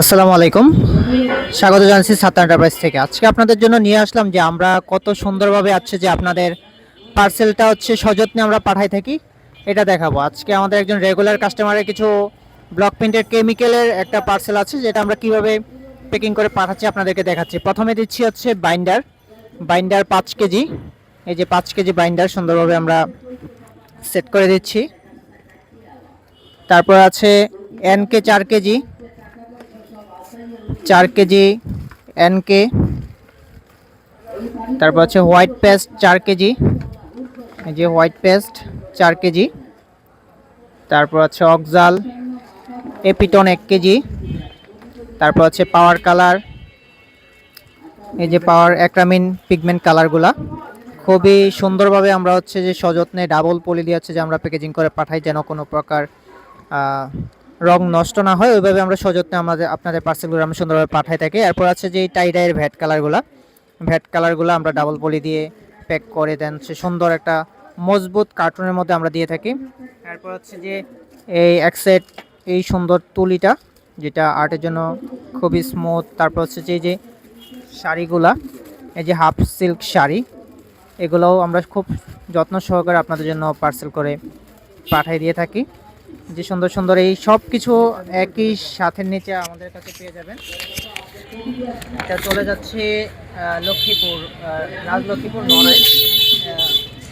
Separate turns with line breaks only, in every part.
আসসালামু আলাইকুম। স্বাগত জানাচ্ছি সাত্তা এন্টারপ্রাইজ থেকে। আজকে আপনাদের জন্য নিয়ে আসলাম যে আমরা কত সুন্দরভাবে আছে যে আপনাদের পার্সেলটা হচ্ছে সযত্নে আমরা পাঠাই থাকি, এটা দেখাবো। আজকে আমাদের একজন রেগুলার কাস্টমারের কিছু ব্লক প্রিন্টেড কেমিক্যালের একটা পার্সেল আছে, যেটা আমরা কীভাবে প্যাকিং করে পাঠাচ্ছি আপনাদেরকে দেখাচ্ছি। প্রথমে দিচ্ছি হচ্ছে বাইন্ডার বাইন্ডার পাঁচ কেজি। এই যে পাঁচ কেজি বাইন্ডার সুন্দরভাবে আমরা সেট করে দিচ্ছি। তারপর আছে এনকে চার কেজি চার কেজি এনকে তারপর আছে হোয়াইট পেস্ট চার কেজি, এই যে হোয়াইট পেস্ট চার কেজি, তারপর আছে অক্সাল, এপিটন এক কেজি, তারপর আছে পাওয়ার কালার, এই যে পাওয়ার অ্যাক্রামিন পিগমেন্ট কালারগুলা। খুবই সুন্দরভাবে আমরা হচ্ছে যে সযত্নে ডাবল পলি দিয়ে হচ্ছে যে আমরা প্যাকেজিং করে পাঠাই যেন কোনো প্রকার রং নষ্ট না হয়, ওইভাবে আমরা সযত্নে আমাদের, আপনাদের পার্সেলগুলো আমরা সুন্দরভাবে পাঠাই থাকি। এরপর আছে যে টাইডাইয়ের ভ্যাট কালারগুলো ভ্যাট কালারগুলো আমরা ডাবল পলি দিয়ে প্যাক করে দেন, সে সুন্দর একটা মজবুত কার্টুনের মধ্যে আমরা দিয়ে থাকি। এরপর হচ্ছে যে এই এক সেট এই সুন্দর তুলিটা, যেটা আর্টের জন্য খুবই স্মুথ তারপর হচ্ছে যে যে শাড়িগুলা, এই যে হাফ সিল্ক শাড়ি, এগুলোও আমরা খুব যত্ন সহকারে আপনাদের জন্য পার্সেল করে পাঠিয়ে দিয়ে থাকি। যে সুন্দর সুন্দর এই সব কিছু একই সাথের নিচে আমাদের কাছে পেয়ে যাবেন। এটা চলে যাচ্ছে লক্ষ্মীপুর আহ, রাজ লক্ষ্মীপুর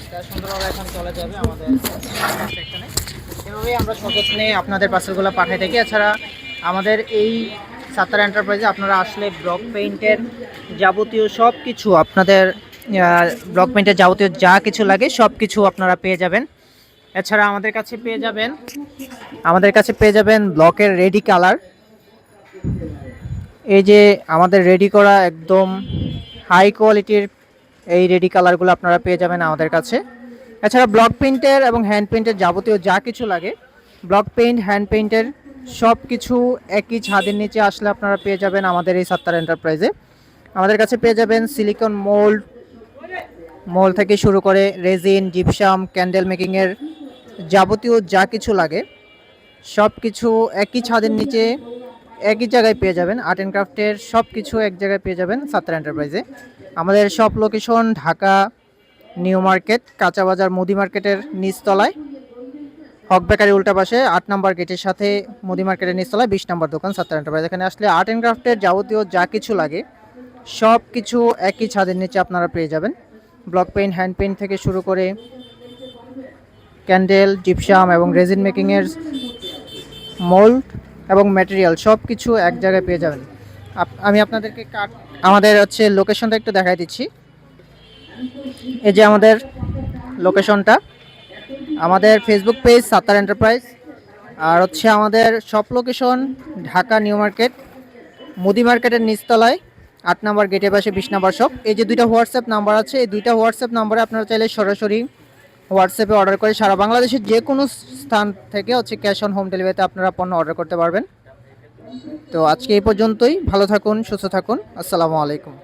এটা সুন্দরভাবে এখন চলে যাবে আমাদের সেকশনে এভাবেই আমরা সযত্নে আপনাদের পার্সেলগুলো পাঠিয়ে থাকি। এছাড়া আমাদের এই সাতার এন্টারপ্রাইজে আপনারা আসলে ব্লক পেইন্টের যাবতীয় সব কিছু আপনাদের ব্লক পেইন্টের যাবতীয় যা কিছু লাগে সব কিছু আপনারা পেয়ে যাবেন। এছাড়া আমাদের কাছে পেয়ে যাবেন, আমাদের কাছে পেয়ে যাবেন ব্লকের রেডি কালার। এই যে আমাদের রেডি করা একদম হাই কোয়ালিটির এই রেডি কালারগুলো আপনারা পেয়ে যাবেন আমাদের কাছে। এছাড়া ব্লক পেইন্টের এবং হ্যান্ড পেইন্টের যাবতীয় যা কিছু লাগে ব্লক পেইন্ট হ্যান্ড পেইন্টের সব কিছু একই ছাদের নিচে আসলে আপনারা পেয়ে যাবেন আমাদের এই সাত্তার এন্টারপ্রাইজে আমাদের কাছে পেয়ে যাবেন সিলিকন মোল্ড মোল থেকে শুরু করে রেজিন জিপসাম ক্যান্ডেল মেকিংয়ের যাবতীয় যা কিছু লাগে, সব কিছু একই ছাদের নিচে একই জায়গায় পেয়ে যাবেন। আর্ট অ্যান্ড ক্রাফটের সব কিছু এক জায়গায় পেয়ে যাবেন সাত্তার এন্টারপ্রাইজে আমাদের সব লোকেশন ঢাকা নিউ মার্কেট কাঁচা বাজার, মুদি মার্কেটের নিচতলায়। হক বেকারি উল্টা পাশে আট নাম্বার গেটের সাথে মুদি মার্কেটের নিচতলায় বিশ নাম্বার দোকান সাত্তার এন্টারপ্রাইজ এখানে আসলে আর্ট অ্যান্ড ক্রাফটের যাবতীয় যা কিছু লাগে, সব কিছু একই ছাদের নিচে আপনারা পেয়ে যাবেন। ব্লক পেইন্ট হ্যান্ড পেইন্ট থেকে শুরু করে ক্যান্ডেল জিপসাম এবং রেজিন মেকিংয়ের মোল্ড এবং ম্যাটেরিয়াল সব কিছু এক জায়গায় পেয়ে যাবেন। আমি আপনাদেরকে কাট আমাদের হচ্ছে লোকেশনটা একটু দেখাই দিচ্ছি। এই যে আমাদের লোকেশনটা আমাদের ফেসবুক পেজ সাত্তার এন্টারপ্রাইজ আর হচ্ছে আমাদের সব লোকেশন ঢাকা নিউ মার্কেট মুদি মার্কেটের নিচতলায় আট নাম্বার গেটের পাশে বিশ নাম্বার শপ এই যে দুইটা হোয়াটসঅ্যাপ নাম্বার আছে, এই দুইটা হোয়াটসঅ্যাপ নাম্বারে আপনারা চাইলে সরাসরি হোয়াটসঅ্যাপে অর্ডার করে সারা বাংলাদেশের যে কোনো স্থান থেকে হচ্ছে ক্যাশ অন হোম ডেলিভারিতে আপনারা পণ্য অর্ডার করতে পারবেন। তো আজকে এই পর্যন্তই। ভালো থাকুন, সুস্থ থাকুন। আসসালামু আলাইকুম।